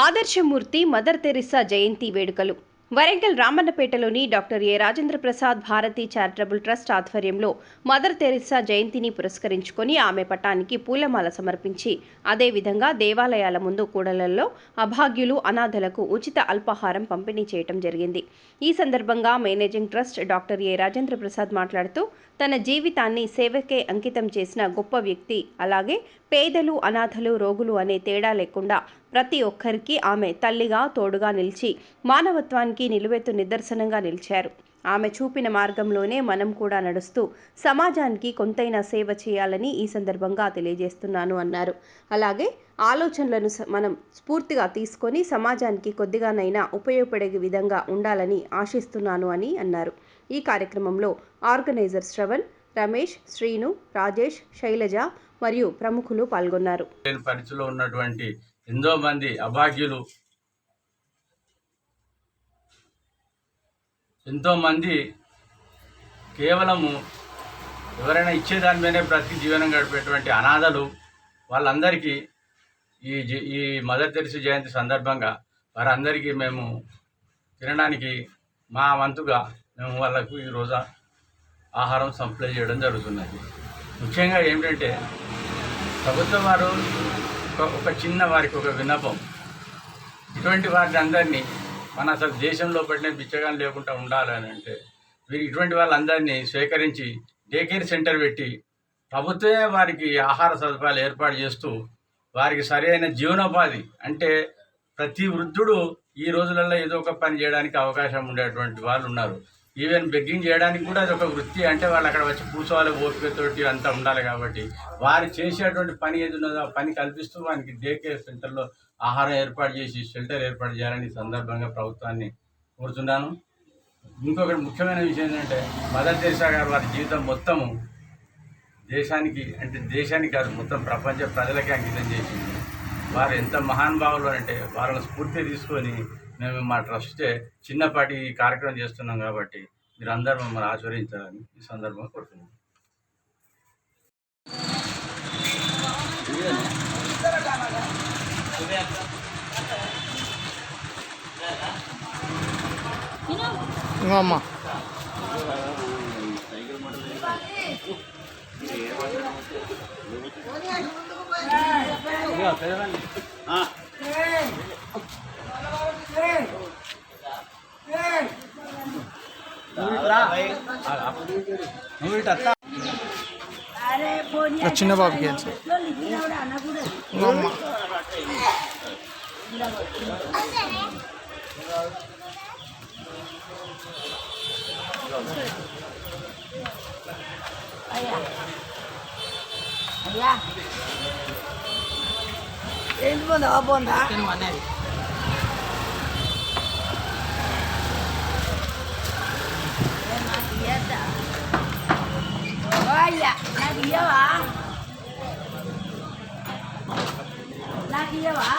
ఆదర్శమూర్తి mother Teresa జయంతి వేడుకలు. Warangal రామన్నపేటలోని doctor A Rajendra Prasad Bharati charitable trust ఆధ్వర్యంలో మదర్ తెరిసా జయంతిని పురస్కరించుకొని ఆమె పటానికి పూలమాల సమర్పించి అదేవిధంగా దేవాలయాల ముందు కూడలలో అభాగ్యులు అనాథలకు ఉచిత అల్పాహారం పంపిణీ చేయటం జరిగింది. ఈ సందర్భంగా managing trust doctor A Rajendra Prasad మాట్లాడుతూ తన జీవితాన్ని సేవకే అంకితం చేసిన గొప్ప వ్యక్తి అలాగే పేదలు అనాథలు రోగులు అనే తేడా లేకుండా ప్రతి ఒక్కరికి ఆమె తల్లిగా తోడుగా నిలిచి మానవత్వానికి నిలువెత్తు నిదర్శనంగా నిలిచారు. ఆమె చూపిన మార్గంలోనే మనం కూడా నడుస్తూ సమాజానికి కొంతైనా సేవ చేయాలని ఈ సందర్భంగా తెలియజేస్తున్నాను అన్నారు. అలాగే ఆలోచనలను మనం స్ఫూర్తిగా తీసుకొని సమాజానికి కొద్దిగానైనా ఉపయోగపడే విధంగా ఉండాలని ఆశిస్తున్నాను అని అన్నారు. ఈ కార్యక్రమంలో ఆర్గనైజర్ శ్రవణ్ రమేష్ శ్రీను రాజేష్ శైలజ మరియు ప్రముఖులు పాల్గొన్నారు. లేని ఉన్నటువంటి ఎంతో మంది అభాగ్యులు. ఎంతోమంది కేవలము ఎవరైనా ఇచ్చేదాని మీదనే బ్రతికి జీవనం గడిపేటువంటి అనాథలు వాళ్ళందరికీ ఈ ఈ మదర్ తెరిసి జయంతి సందర్భంగా వారందరికీ మేము తినడానికి మా వంతుగా మేము వాళ్ళకు ఈ ఆహారం సప్లై చేయడం జరుగుతున్నది. ముఖ్యంగా ఏమిటంటే ప్రభుత్వం వారు ఒక- ఒక చిన్న వారికి ఒక విన్నపం. ఇటువంటి వారిని అందరినీ మన అసలు దేశంలో పడిన బిచ్చగాని లేకుండా ఉండాలని అంటే వీరు ఇటువంటి వాళ్ళందరినీ స్వీకరించి డే కేర్ సెంటర్ పెట్టి ప్రభుత్వమే వారికి ఆహార సదుపాయాలు ఏర్పాటు చేస్తూ వారికి సరైన జీవనోపాధి అంటే ప్రతి వృద్ధుడు ఈ రోజులలో ఏదో ఒక పని చేయడానికి అవకాశం ఉండేటువంటి వాళ్ళు ఉన్నారు. ఈవెన్ బెగ్గింగ్ చేయడానికి కూడా అది ఒక వృత్తి. అంటే వాళ్ళు అక్కడ వచ్చి కూర్చోవాలి ఓపికతోటి అంతా ఉండాలి కాబట్టి. వారు చేసేటువంటి పని ఏది ఉన్నదో ఆ పని కల్పిస్తూ వారికి డే కేర్ సెంటర్లో ఆహారం ఏర్పాటు చేసి షెల్టర్ ఏర్పాటు చేయాలని ఈ సందర్భంగా ప్రభుత్వాన్ని కోరుతున్నాను. ఇంకొకటి ముఖ్యమైన విషయం ఏంటంటే మదర్ తెరిసా గారు వారి జీవితం మొత్తము దేశానికి అంటే దేశానికి కాదు మొత్తం ప్రపంచ ప్రజలకే అంకితం చేసింది. వారు ఎంత మహానుభావులు అంటే వాళ్ళని స్ఫూర్తి తీసుకొని మేము మా ట్రస్ట్ చిన్నపాటి కార్యక్రమం చేస్తున్నాం కాబట్టి మీరు అందరూ మమ్మల్ని ఆచరించాలని ఈ సందర్భంగా కోరుతున్నాం అమ్మా చిన్న బాబుకి ఏంటి పోందా పోందా అయ్యా. నాకు ఇయ్యవా? నాకు ఇయ్యవా?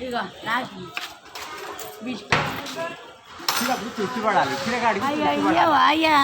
ఇగో నాకు బిస్కెట్ అయ్యా ఇయ్యవా? అయ్యా.